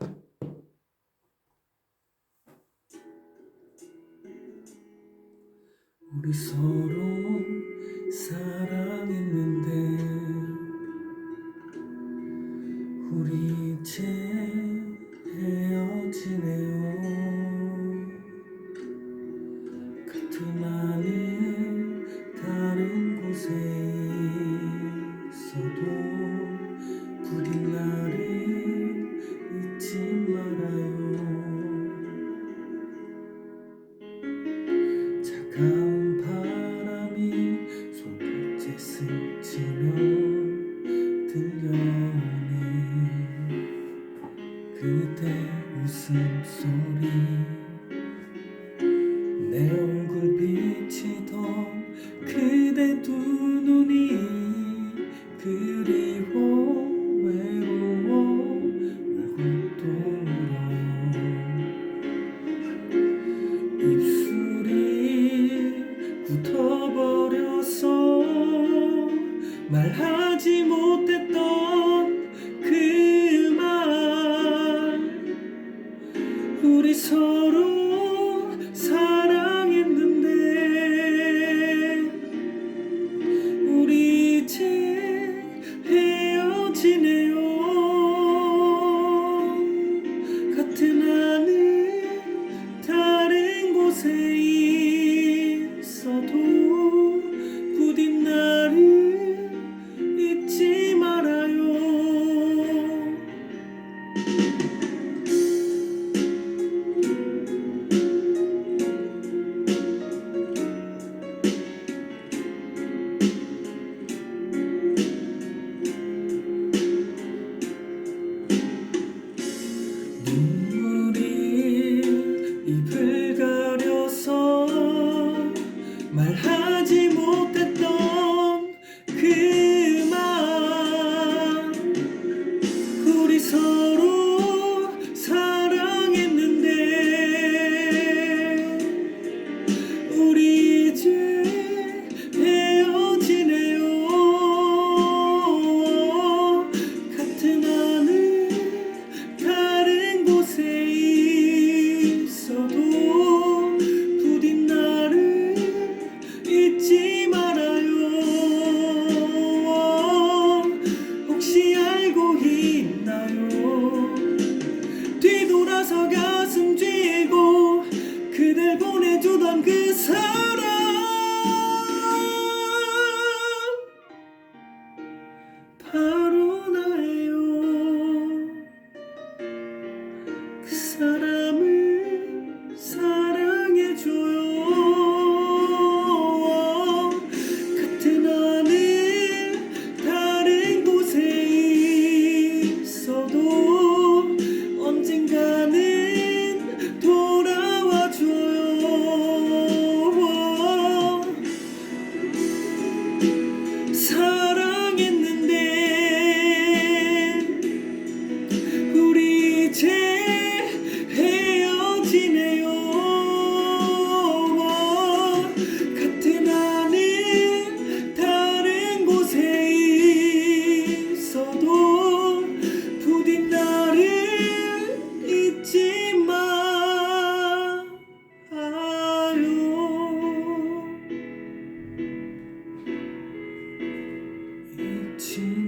우리 서로 사랑했는데 우리 이제 헤어지네요. 같은 하늘 다른 곳에 있어도 스치며 들려오네 그대 웃음소리. 내 말하지 못했던 그 말. 우리 서로 사랑했는데 우리 이제 헤어지네요. 같은 하늘 다른 곳에 말하지 못했던 그말 우리 서로 그 사람 see.